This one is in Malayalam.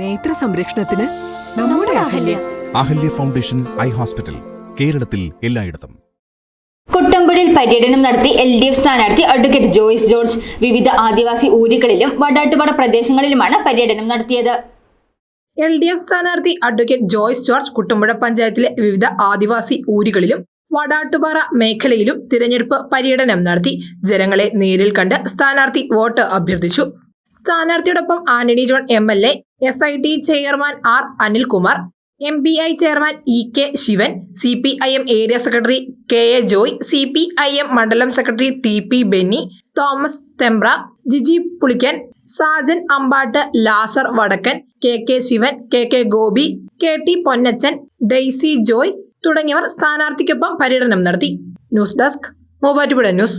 നേത്ര സംരക്ഷണത്തിന് നമ്മുടെ Ahalya. Ahalya. Foundation eye hospital കേരളത്തിൽ എല്ലായിടത്തും. കുട്ടമ്പുഴിൽ പര്യടനം നടത്തി എൽ ഡി എഫ് സ്ഥാനാർത്ഥി അഡ്വക്കേറ്റ് ജോയ്സ് ജോർജ് വിവിധ ആദിവാസി ഊരുകളിലും വടാട്ടുപാട പ്രദേശങ്ങളിലുമാണ് പര്യടനം നടത്തിയത്. എൽ ഡി എഫ് സ്ഥാനാർത്ഥി അഡ്വക്കേറ്റ് ജോയ്സ് ജോർജ് കുട്ടമ്പുഴ പഞ്ചായത്തിലെ വിവിധ ആദിവാസി ഊരുകളിലും വടാട്ടുപാറ മേഖലയിലും തിരഞ്ഞെടുപ്പ് പര്യടനം നടത്തി ജനങ്ങളെ നേരിൽ കണ്ട് സ്ഥാനാർത്ഥി വോട്ട് അഭ്യർത്ഥിച്ചു. സ്ഥാനാർത്ഥിയോടൊപ്പം Antony John M L A F I T chairman R Anilkumar M B I chairman E K Sivan C P I M area secretary K A Joy C P I M മണ്ഡലം secretary T P Benny Thomas Thembra Jiji Pulikkan Sajan Ambatt Lazar Vadakkan K K Sivan K K Gopi K T Ponnachan Daisy Joy തുടങ്ങിയവർ സ്ഥാനാർത്ഥിക്കൊപ്പം പര്യടനം നടത്തി. News desk Muvattupuzha news.